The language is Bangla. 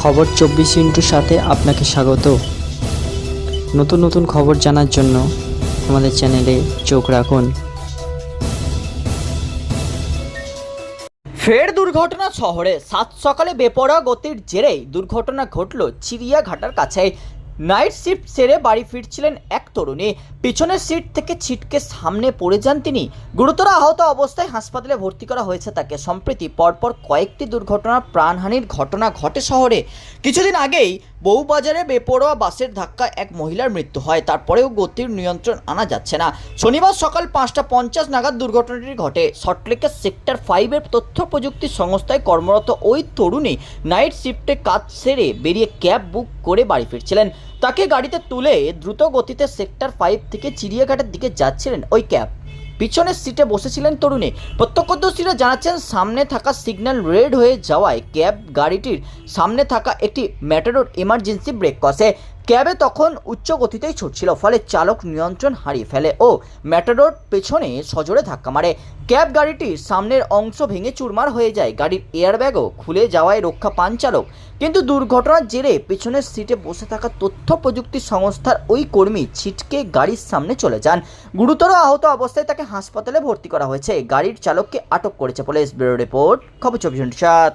খবর চব্বিশ ইন্টুর সাথে আপনাকে স্বাগত। নতুন নতুন খবর জানার জন্য আমাদের চ্যানেলে চোখ রাখুন। ফের দুর্ঘটনা শহরে। সাত সকালে বেপরোয়া গতির জেরেই দুর্ঘটনা ঘটল চিড়িয়াঘাটার কাছে নাইট শিফট সেরে বাড়ি ফিরছিলেন এক তরুণী। পিছনের সিট থেকে ছিটকে সামনে পড়ে যান তিনি। গুরুতর আহত অবস্থায় হাসপাতালে ভর্তি করা হয়েছে তাকে। সম্প্রতি পরপর কয়েকটি দুর্ঘটনার প্রাণহানির ঘটনা ঘটে শহরে। কিছুদিন আগেই বউবাজারে বেপরোয়া বাসের ধাক্কা এক মহিলার মৃত্যু হয়। তারপরেও গতির নিয়ন্ত্রণ আনা যাচ্ছে না। শনিবার সকাল পাঁচটা পঞ্চাশ নাগাদ দুর্ঘটনাটি ঘটে। সল্টলেকের সেক্টর ফাইভের তথ্য প্রযুক্তি সংস্থায় কর্মরত ওই তরুণী নাইট শিফটে কাজ সেরে বেরিয়ে ক্যাব বুক করে বাড়ি ফিরছিলেন। তাকে গাড়িতে তুলে দ্রুত গতিতে সেক্টর ফাইভ থেকে চিড়িয়াঘাটের দিকে যাচ্ছিলেন ওই ক্যাব। পিছনের সিটে বসেছিলেন তরুণী। প্রত্যক্ষদর্শীরা জানাচ্ছেন, সামনে থাকা সিগন্যাল রেড হয়ে যাওয়ায় ক্যাব গাড়িটির সামনে থাকা একটি ম্যাটাডোর ইমার্জেন্সি ব্রেক কষে। ক্যাবে তখন উচ্চ গতিতেই ছুটছিল, ফলে চালক নিয়ন্ত্রণ হারিয়ে ফেলে ও ম্যাটাডোর পেছনে সজোরে ধাক্কা মারে। ক্যাব গাড়িটির সামনের অংশ ভেঙে চুরমার হয়ে যায়। গাড়ির এয়ারব্যাগও খুলে যাওয়ায় রক্ষা পান চালক। কিন্তু দুর্ঘটনার জেরে পেছনের সিটে বসে থাকা তথ্য প্রযুক্তি সংস্থার ওই কর্মী ছিটকে গাড়ির সামনে চলে যান। গুরুতর আহত অবস্থায় তাকে হাসপাতালে ভর্তি করা হয়েছে। গাড়ির চালককে আটক করেছে পুলিশ। ব্যুরো রিপোর্ট, খবর চব্বিশ সাত।